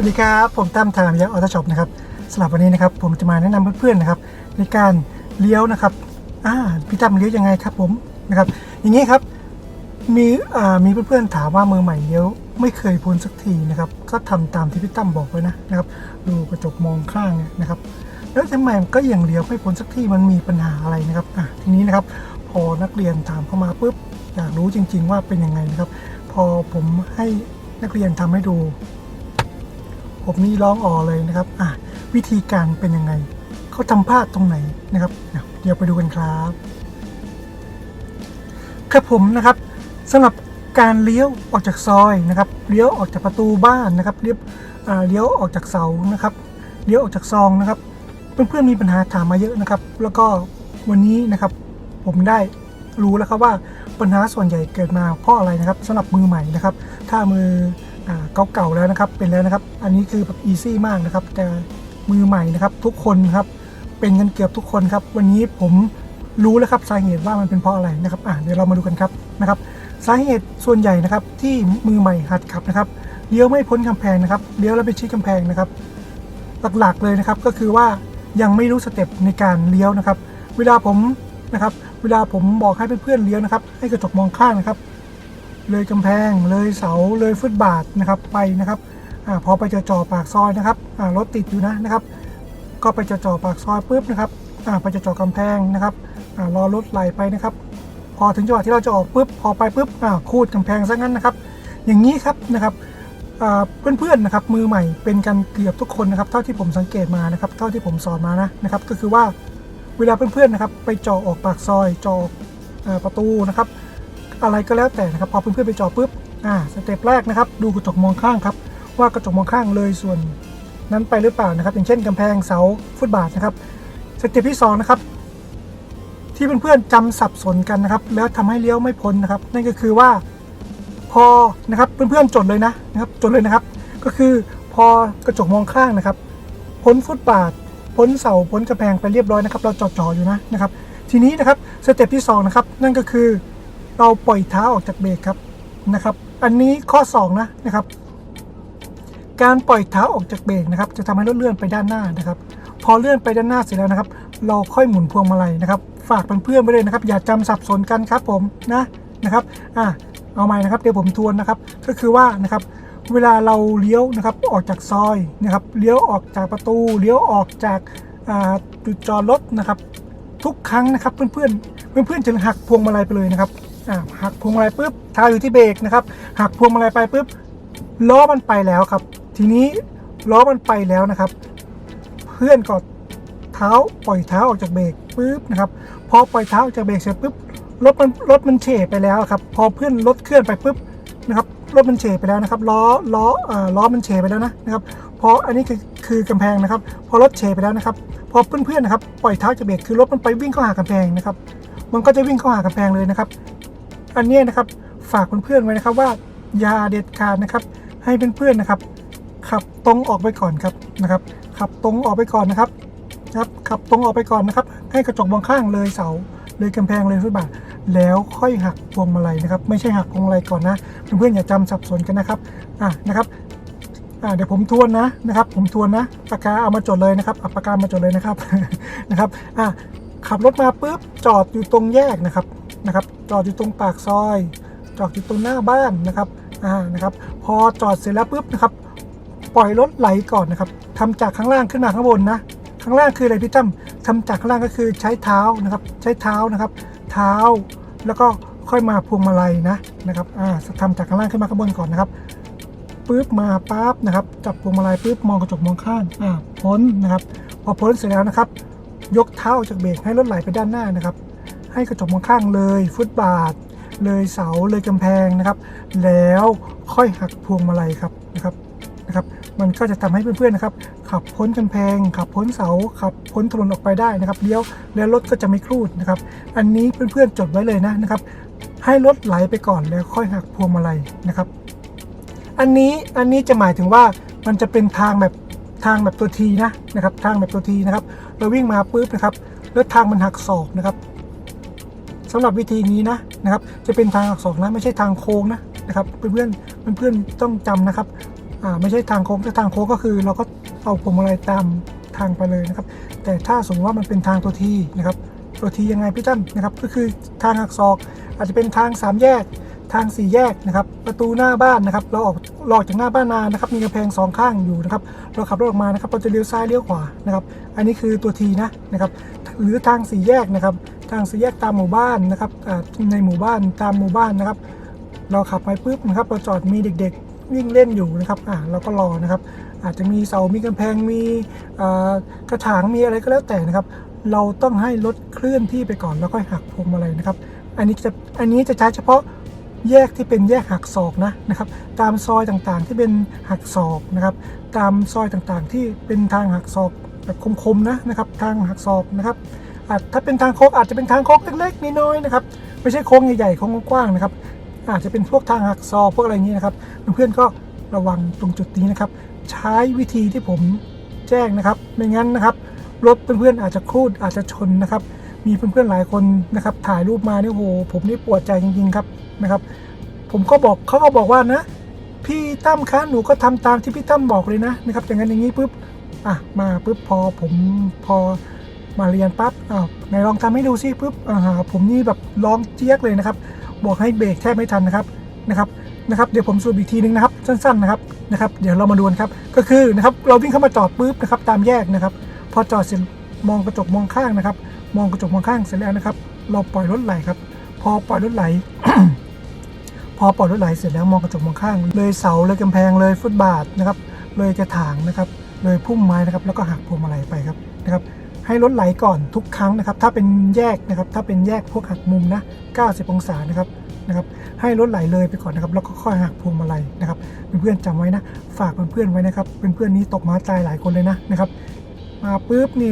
วัสดีครับ ผมตั้มทางยาออโต้ช็อปนะครับสำหรับวันนี้นะครับผมจะมาแนะนำเพื่อนๆนะครับในการเลี้ยวนะครับอ่าพี่ตั้มเลี้ยวยังไงครับผมนะครับอย่างนี้ครับมีอ่ามีเพื่อนๆถามว่ามือใหม่เลี้ยวไม่เคยพ้นสักทีนะครับก็ทำตามที่พี่ตั้มบอกไว้นะนะครับดูกระจกมองข้างเนี่ยนะครับแล้วทำไมก็ยังเลี้ยวไม่พ้นสักทีมันมีปัญหาอะไรนะครับอะทีนี้นะครับพอนักเรียนถามเข้ามาปุ๊บอยากรู้จริง ๆ ว่าเป็นยังไงนะครับ พอผมให้นักเรียนทำให้ดู ผมนี่ร้องอ๋อเลยนะครับอะวิธีการเป็นยังไงเขาทำพลาดตรงไหนนะครับ เดี๋ยวไปดูกันครับ ครับผมนะครับสำหรับการเลี้ยวออกจากซอยนะครับเลี้ยวออกจากประตูบ้านนะครับเลี้ยวอ่าเลี้ยวออกจากเสานะครับเลี้ยวออกจากซองนะครับเพื่อนๆมีปัญหาถามมาเยอะนะครับ แล้วก็วันนี้นะครับผมได้รู้แล้วครับว่าปัญหาส่วนใหญ่เกิดมาเพราะอะไรนะครับสำหรับมือใหม่นะครับ ถ้ามือ เก่าๆแล้วนะครับเป็นแล้วนะครับ อันนี้คือแบบอีซี่มากนะครับ แต่มือใหม่นะครับ ทุกคนครับเป็นกันเกือบทุกคนครับ วันนี้ผมรู้แล้วครับสาเหตุว่ามันเป็นเพราะอะไรนะครับอ่าเดี๋ยวเรามาดูกันครับนะครับสาเหตุส่วนใหญ่นะครับที่มือใหม่หัดขับนะครับเลี้ยวไม่พ้นกำแพงนะครับเลี้ยวแล้วไปชิดกำแพงนะครับหลักๆเลยนะครับก็คือว่ายังไม่รู้สเต็ปในการเลี้ยวนะครับ เวลาผมนะครับ เวลาผมบอกให้เพื่อนๆเลี้ยวนะครับ ให้กระจกมองข้างนะครับ เลยกำแพง เลยเสาเลยฟุตบาทนะครับไปนะครับอพอไปจอจ่อปากซอยนะครับรถติดอยู่นะนะครับ ก็ไปจอจ่อปากซอยปุ๊บนะครับไปจอจ่อกำแพงนะครับรอรถไหลไปนะครับ พอถึงจังหวะที่เราจะออกปุ๊บพอไปปุ๊บคูดกำแพงซะงั้นนะครับ อย่างนี้ครับนะครับเพื่อนๆนะครับมือใหม่เป็นกันเกือบทุกคนนะครับเท่าที่ผมสังเกตมานะครับ เท่าที่ผมสอนมานะนะครับ ก็คือว่าเวลาเพื่อนๆนะครับ ไปจ่อออกปากซอยจ่อออกประตูนะครับ อะไรก็แล้วแต่นะครับพอเพื่อนๆไปจอปุ๊บอ่าสเต็ปแรกนะครับ ดูกระจกมองข้างครับ ว่ากระจกมองข้างเลยส่วนนั้นไปหรือเปล่านะครับ อย่างเช่นกำแพงเสาฟุตบาทนะครับสเต็ปที่สองนะครับที่เพื่อนๆจำสับสนกันนะครับ แล้วทำให้เลี้ยวไม่พ้นนะครับ นั่นก็คือว่าพอนะครับเพื่อนๆจดเลยนะนะครับจดเลยนะครับ ก็คือพอกระจกมองข้างนะครับพ้นฟุตบาทพ้นเสาพ้นกระแพงไปเรียบร้อยนะครับ เราจอดจ่ออยู่นะนะครับ ทีนี้นะครับสเต็ปที่สองนะครับนั่นก็คือ เราปล่อยเท้าออกจากเบรกครับนะครับ อันนี้ข้อสองนะนะครับ การปล่อยเท้าออกจากเบรกนะครับ จะทำให้รถเลื่อนไปด้านหน้านะครับ พอเลื่อนไปด้านหน้าเสร็จแล้วนะครับ เราค่อยหมุนพวงมาลัยนะครับ ฝากเพื่อนๆไปเลยนะครับ อย่าจำสับสนกันครับผมนะนะครับอะเอาใหม่นะครับเดี๋ยวผมทวนนะครับ ก็คือว่านะครับเวลาเราเลี้ยวนะครับออกจากซอยนะครับเลี้ยวออกจากประตูเลี้ยวออกจากอ่าจุดจอดรถนะครับ ทุกครั้งนะครับเพื่อนๆเพื่อนๆจะหักพวงมาลัยไปเลยนะครับ หักพวงมาลัยปุ๊บเท้าอยู่ที่เบรกนะครับหักพวงมาลัยไปปุ๊บล้อมันไปแล้วครับ ทีนี้ล้อมันไปแล้วนะครับ เพื่อนกดเท้าปล่อยเท้าออกจากเบรกปุ๊บนะครับพอปล่อยเท้าออกจากเบรกเสร็จปุ๊บรถมันรถมันเฉไปแล้วครับ พอเพื่อนรถเคลื่อนไปปุ๊บนะครับรถมันเฉไปแล้วนะครับล้อล้ออ่าล้อมันเฉไปแล้วนะนะครับพออันนี้คือคือกำแพงนะครับ พอรถเฉไปแล้วนะครับ พอเพื่อนๆนะครับปล่อยเท้าจากเบรกคือรถมันไปวิ่งเข้าหากำแพงนะครับ มันก็จะวิ่งเข้าหากำแพงเลยนะครับ อันนี้นะครับฝากเพื่อนๆไว้นะครับว่าอย่าเด็ดขาดนะครับ ให้เพื่อนๆนะครับ ขับตรงออกไปก่อนครับนะครับ ขับตรงออกไปก่อนนะครับนะครับขับตรงออกไปก่อนนะครับ ให้กระจกมองข้างเลยเสาเลยกำแพงเลยฟุตบาทแล้วค่อยหักพวงมาลัยนะครับ ไม่ใช่หักพวงมาลัยก่อนนะ เพื่อนๆอย่าจำสับสนกันนะครับอะนะครับอะเดี๋ยวผมทวนนะนะครับ ผมทวนนะปากกาเอามาจดเลยนะครับเอาปากกามาจดเลยนะครับนะครับอะขับรถมาปุ๊บจอดอยู่ตรงแยกนะครับ นะครับ จอดอยู่ตรงปากซอย จอดอยู่ตรงหน้าบ้านนะครับอ่านะครับ พอจอดเสร็จแล้วปุ๊บนะครับ ปล่อยรถไหลก่อนนะครับทำจากข้างล่างขึ้นมาข้างบนนะข้างล่างคืออะไรพี่ตั้มทำจากข้างล่างก็คือใช้เท้านะครับ ใช้เท้านะครับ เท้าแล้วก็ค่อยมาพวงมาลัยนะนะครับอ่าทำจากข้างล่างขึ้นมาข้างบนก่อนนะครับปุ๊บมาปั๊บนะครับ จับพวงมาลัยปุ๊บมองกระจกมองข้างอ่าพ้นนะครับ พอพ้นเสร็จแล้วนะครับ ยกเท้าออกจากเบรกให้รถไหลไปด้านหน้านะครับ ให้กระจกมองข้างเลยฟุตบาท เลยเสาเลยกำแพงนะครับ แล้วค่อยหักพวงมาลัยครับนะครับนะครับ มันก็จะทำให้เพื่อนๆนะครับ ขับพ้นกำแพง ขับพ้นเสา ขับพ้นถนนออกไปได้นะครับเลี้ยวแล้วรถก็จะไม่ครูดนะครับ อันนี้เพื่อนๆจดไว้เลยนะนะครับ ให้รถไหลไปก่อนแล้วค่อยหักพวงมาลัยนะครับ อันนี้อันนี้จะหมายถึงว่ามันจะเป็นทางแบบทางแบบตัวทีนะนะครับ ทางแบบตัวทีนะครับ เราวิ่งมาปุ๊บนะครับ แล้วทางมันหักศอกนะครับ สำหรับวิธีนี้นะนะครับ จะเป็นทางหักศอกนะไม่ใช่ทางโค้งนะนะครับเพื่อนๆเพื่อนต้องจำนะครับอ่าไม่ใช่ทางโค้งถ้าทางโค้งก็คือ เราก็เอาพวงมาลัยตามทางไปเลยนะครับ แต่ถ้าสมมติว่ามันเป็นทางตัวทีนะครับ ตัวทียังไงพี่ตั้มนะครับ ก็คือทางหักศอกอาจจะเป็นทางสามแยกทางสี่แยกนะครับ ประตูหน้าบ้านนะครับ เราออกเราอกจากหน้าบ้านนานะครับ มีกำแพงสองข้างอยู่นะครับ เราขับรถออกมานะครับ เราจะเลี้ยวซ้ายเลี้ยวขวานะครับ อันนี้คือตัวทีนะนะครับ หรือทางสี่แยกนะครับ ทางสี่แยกตามหมู่บ้านนะครับในหมู่บ้านตามหมู่บ้านนะครับ เราขับไปปุ๊บนะครับเราจอดมีเด็กๆ วิ่งเล่นอยู่นะครับอ่าเราก็รอนะครับ อาจจะมีเสา มีกำแพง มีกระถาง มีอะไรก็แล้วแต่นะครับ เราต้องให้รถเคลื่อนที่ไปก่อนแล้วค่อยหักพวงมาลัยนะครับ อันนี้จะอันนี้จะใช้เฉพาะแยกที่เป็นแยกหักศอกนะนะครับ ตามซอยต่างๆที่เป็นหักศอกนะครับ ตามซอยต่างๆที่เป็นทางหักศอกแบบคมๆนะนะครับ ทางหักศอกนะครับ อาจถ้าเป็นทางโค้งอาจจะเป็นทางโค้งเล็กๆน้อยๆนะครับ ไม่ใช่โค้งใหญ่ๆโค้งกว้างๆนะครับ อาจจะเป็นพวกทางหักศอกพวกอะไรอย่างนี้นะครับเพื่อนๆก็ระวังตรงจุดนี้นะครับ ใช้วิธีที่ผมแจ้งนะครับ ไม่งั้นนะครับรถเพื่อนๆอาจจะครูดอาจจะชนนะครับ มีเพื่อนๆหลายคนนะครับ ถ่ายรูปมาเนี่ยโหผมนี่ปวดใจจริงๆครับนะครับ ผมก็บอกเขาก็บอกว่านะ พี่ตั้มคะหนูก็ทำตามที่พี่ตั้มบอกเลยนะนะครับอย่างนั้นอย่างนี้ปุ๊บอะมาปุ๊บพอผมพอ มาเรียนปั๊บอ้าวไหนลองทำให้ดูซิปุ๊บอ่าผมนี่แบบร้องเจี๊ยกเลยนะครับ บอกให้เบรกแทบไม่ทันนะครับนะครับนะครับเดี๋ยวผมสรุปอีกทีนึงนะครับสั้นๆนะครับนะครับ เดี๋ยวเรามาดูนครับ ก็คือนะครับเราวิ่งเข้ามาจอดปุ๊บนะครับตามแยกนะครับ พอจอดเสร็จมองกระจกมองข้างนะครับ มองกระจกมองข้างเสร็จแล้วนะครับ เราปล่อยรถไหลครับ พอปล่อยรถไหล พอปล่อยรถไหลเสร็จแล้วมองกระจกมองข้าง เลยเสาเลยกำแพงเลยฟุตบาทนะครับ เลยกระถางนะครับ เลยพุ่มไม้นะครับ แล้วก็หักพวงมาลัยไปครับนะครับ ให้รถไหลก่อนทุกครั้งนะครับ ถ้าเป็นแยกนะครับ ถ้าเป็นแยกพวกหักมุมนะ 90 องศานะครับนะครับ ให้รถไหลเลยไปก่อนนะครับ แล้วก็ค่อยหักพวงมาลัยนะครับเพื่อนๆจำไว้นะ ฝากเพื่อนๆไว้นะครับเพื่อนๆนี้ตกม้าตายหลายคนเลยนะนะครับ มาปุ๊บนี่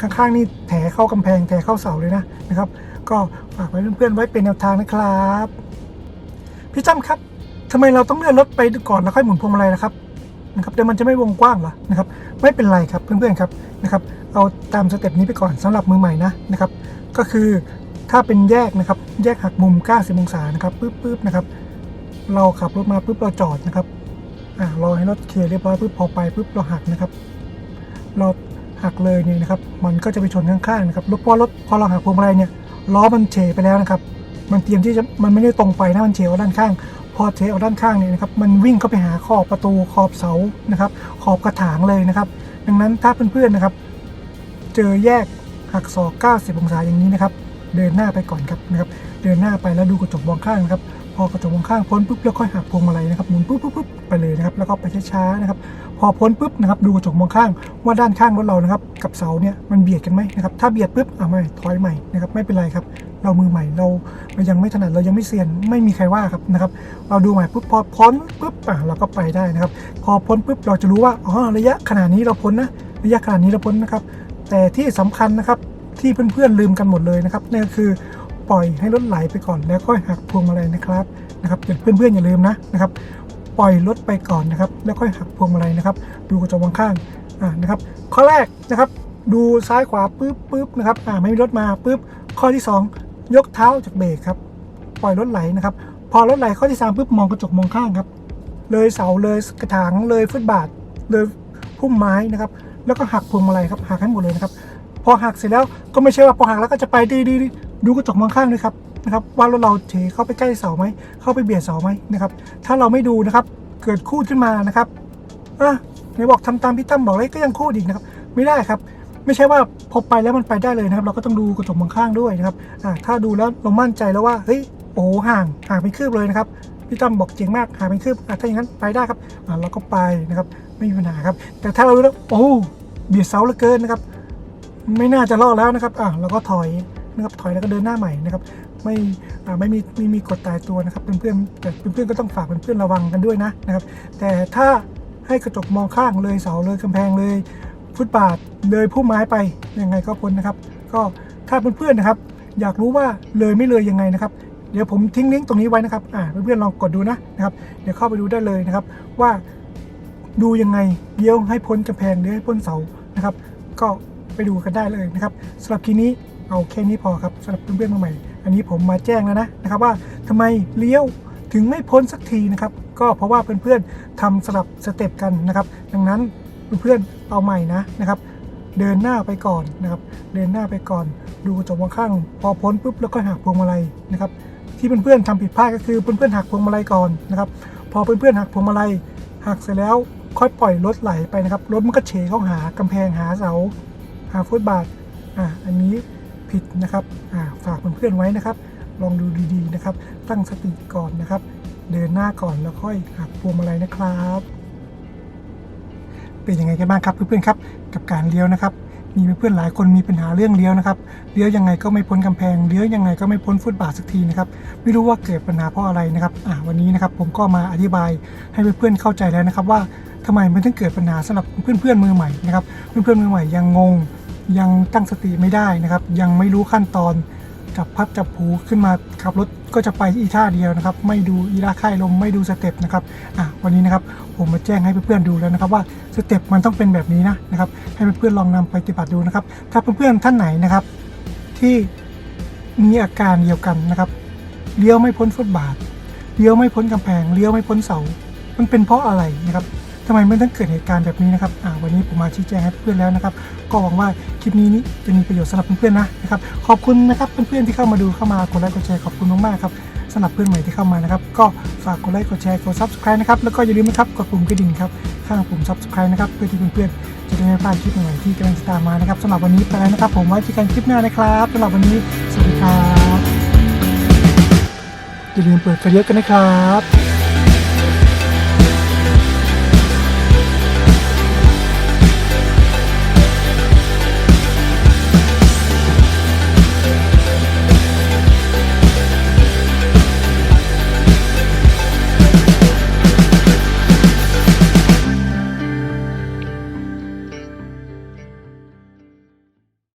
ข้างๆนี่แถเข้ากำแพงแถเข้าเสาเลยนะนะครับ ก็ฝากไว้เพื่อนๆไว้เป็นแนวทางนะครับ พี่จ้ำครับทำไมเราต้องเลื่อนรถไปก่อนแล้วค่อยหมุนพวงมาลัยนะครับ นะครับเดี๋ยวมันจะไม่วงกว้างหรอนะครับไม่เป็นไรครับเพื่อนๆครับนะครับเอาตามสเต็ปนี้ไปก่อนสำหรับมือใหม่นะนะครับก็คือถ้าเป็นแยกนะครับแยกหักมุม 90 องศานะครับปึ๊บปึ๊บนะครับเราขับรถมาปุ๊บเราจอดนะครับอ่ารอให้รถเคลียร์เรียบร้อยปุ๊บพอไปปุ๊บเราหักนะครับ เราหักเลยเนี่ยนะครับ มันก็จะไปชนข้างๆนะครับรถพอรถพอเราหักพวงมาลัยเนี่ยล้อมันเฉไปแล้วนะครับ มันเตรียมที่จะมันไม่ได้ตรงไปนะมันเฉออกด้านข้าง พอเทออกด้านข้างเนี่ยนะครับมันวิ่งเข้าไปหาขอบประตูขอบเสานะครับ ขอบกระถางเลยนะครับ ดังนั้นถ้าเพื่อนๆนะครับ เจอแยกหักศอก 90 องศาอย่างนี้นะครับ เดินหน้าไปก่อนครับนะครับ เดินหน้าไปแล้วดูกระจกมองข้างนะครับ พอกระจกมองข้างพ้นปุ๊บแล้วค่อยหักพวงมาลัยนะครับหมุนปุ๊บปุ๊บปุ๊บไปเลยนะครับแล้วก็ไปช้าๆนะครับพอพ้นปุ๊บนะครับดูกระจกมองข้างว่าด้านข้างรถเรานะครับกับเสาเนี่ยมันเบียดกันไหมนะครับถ้าเบียดปุ๊บอะไม่ถอยใหม่นะครับไม่เป็นไรครับเรามือใหม่เราเรายังไม่ถนัดเรายังไม่เซียนไม่มีใครว่าครับนะครับเราดูใหม่ปุ๊บพอพ้นปุ๊บอะเราก็ไปได้นะครับพอพ้นปุ๊บเราจะรู้ว่าอ๋อระยะขนาดนี้เราพ้นนะระยะขนาดนี้เราพ้นนะครับแต่ที่สำคัญนะครับที่เพื่อนๆลืมกันหมดเลยนะครับนั่นก็คือ ปล่อยให้รถไหลไปก่อนแล้วค่อยหักพวงมาลัยนะครับนะครับเพื่อนๆอย่าลืมนะนะครับ ปล่อยรถไปก่อนนะครับ แล้วค่อยหักพวงมาลัยนะครับ ดูกระจกมองข้างอ่านะครับ ข้อแรกนะครับ ดูซ้ายขวาปุ๊บปุ๊บนะครับอ่าไม่มีรถมาปุ๊บข้อที่สองยกเท้าจากเบรกครับปล่อยรถไหลนะครับ พอรถไหลข้อที่สามปุ๊บมองกระจกมองข้างครับ เลยเสาเลยกระถางเลยฟุตบาทเลยพุ่มไม้นะครับ แล้วก็หักพวงมาลัยครับหักให้หมดเลยนะครับพอหักเสร็จแล้วก็ไม่ใช่ว่าพอหักแล้วก็จะไปดีดี ดูกระจกมองข้างด้วยครับนะครับว่ารถเราเฉเข้าไปใกล้เสาไหมเข้าไปเบียดเสาไหมนะครับ ถ้าเราไม่ดูนะครับ เกิดคูดขึ้นมานะครับอะไหนบอกทำตามพี่ตั้มบอกเลยก็ยังคูดอีกนะครับ ไม่ได้ครับ ไม่ใช่ว่าพอไปแล้วมันไปได้เลยนะครับ เราก็ต้องดูกระจกมองข้างด้วยนะครับอ่าถ้าดูแล้วเรามั่นใจแล้วว่าเฮ้ยโอ้ห่างห่างเป็นคืบเลยนะครับพี่ตั้มบอกเจ๋งมากห่างเป็นคืบอะถ้าอย่างนั้นไปได้ครับอ่าเราก็ไปนะครับไม่มีปัญหาครับ แต่ถ้าเรารู้แล้วโอ้เบียดเสาเหลือเกินนะครับ ไม่น่าจะรอดแล้วนะครับอะเราก็ถอย นะครับถอยแล้วก็เดินหน้าใหม่นะครับไม่ไม่มีไม่มีกฎตายตัวนะครับเพื่อนๆแต่เพื่อนๆก็ต้องฝากเพื่อนๆระวังกันด้วยนะนะครับ แต่ถ้าให้กระจกมองข้างเลยเสาเลยกำแพงเลยฟุตบาทเลยพุ่มไม้ไปยังไงก็พ้นนะครับ ก็ถ้าเพื่อนๆนะครับ อยากรู้ว่าเลยไม่เลยยังไงนะครับเดี๋ยวผมทิ้งลิงก์ตรงนี้ไว้นะครับอ่าเพื่อนๆลองกดดูนะนะครับ เดี๋ยวเข้าไปดูได้เลยนะครับ ว่าดูยังไงเลี้ยวให้พ้นกำแพงหรือให้พ้นเสานะครับ ก็ไปดูกันได้เลยนะครับสำหรับคลิปนี้ เอาแค่นี้พอครับสำหรับเพื่อนๆมาใหม่ อันนี้ผมมาแจ้งแล้วนะนะครับว่าทำไมเลี้ยวถึงไม่พ้นสักทีนะครับ ก็เพราะว่าเพื่อนๆทำสลับสเต็ปกันนะครับ ดังนั้นเพื่อนๆเอาใหม่นะนะครับ เดินหน้าไปก่อนนะครับ เดินหน้าไปก่อน ดูกระจกข้าง พอพ้นปุ๊บแล้วก็หักพวงมาลัยนะครับ ที่เพื่อนๆทำผิดพลาดก็คือเพื่อนๆหักพวงมาลัยก่อนนะครับ พอเพื่อนๆหักพวงมาลัยหักเสร็จแล้วค่อยปล่อยรถไหลไปนะครับ รถมันก็เฉเข้าหากำแพงหาเสา หาฟุตบาท อ่าอันนี้ ผิดนะครับาฝากเพื่อนๆไว้นะครับ ลองดูดีๆนะครับ ตั้งสติก่อนนะครับ เดินหน้าก่อนแล้วค่อยหักพวงมาลัยนะครับ เป็นยังไงกันบ้างครับเพื่อนๆครับ กับการเลี้ยวนะครับ มีเพื่อนๆหลายคนมีปัญหาเรื่องเลี้ยวนะครับเลี้ยวยังไงก็ไม่พ้นกำแพงเลี้ยวยังไงก็ไม่พ้นฟุตบาทสักทีนะครับไม่รู้ว่าเกิดปัญหาเพราะอะไรนะครับวันนี้นะครับผมก็มาอธิบายให้เพื่อนๆเข้าใจแล้วนะครับว่าทำไมมันถึงเกิดปัญหาสำหรับเพื่อนๆมือใหม่นะครับเพื่อนๆมือใหม่ยังงง ยังตั้งสติไม่ได้นะครับ ยังไม่รู้ขั้นตอนจับพัดจับผูขึ้นมาขับรถก็จะไปอีท่าเดียวนะครับ ไม่ดูอีราค่ายลมไม่ดูสเต็ปนะครับอะวันนี้นะครับผมมาแจ้งให้เพื่อนๆดูแล้วนะครับ ว่าสเต็ปมันต้องเป็นแบบนี้นะนะครับ ให้เพื่อนๆลองนำไปปฏิบัติดูนะครับ ถ้าเพื่อนๆท่านไหนนะครับ ที่มีอาการเดียวกันนะครับเลี้ยวไม่พ้นฟุตบาทเลี้ยวไม่พ้นกำแพงเลี้ยวไม่พ้นเสา มันเป็นเพราะอะไรนะครับ ทำไมมันต้องเกิดเหตุการณ์แบบนี้นะครับวันนี้ผมมาชี้แจงให้เพื่อนแล้วนะครับ ก็หวังว่าคลิปนี้นี้จะมีประโยชน์สำหรับเพื่อนๆนะนะครับ ขอบคุณนะครับเพื่อนๆที่เข้ามาดูเข้ามากดไลค์กดแชร์ขอบคุณมากๆครับสำหรับเพื่อนใหม่ที่เข้ามานะครับ ก็ฝากกดไลค์กดแชร์กด subscribe นะครับแล้วก็อย่าลืมนะครับกดปุ่มกระดิ่งครับข้างปุ่ม subscribe นะครับเพื่อที่เพื่อนๆจะได้ไม่พลาดคลิปใหม่ที่กำลังจะตามมานะครับสำหรับวันนี้ไปแล้วนะครับ ผมไว้เจอกันคลิปหน้านะครับสำหรับวันนี้สวัสดีครับอย่าลืมเปิดไฟเยอะกันนะครับ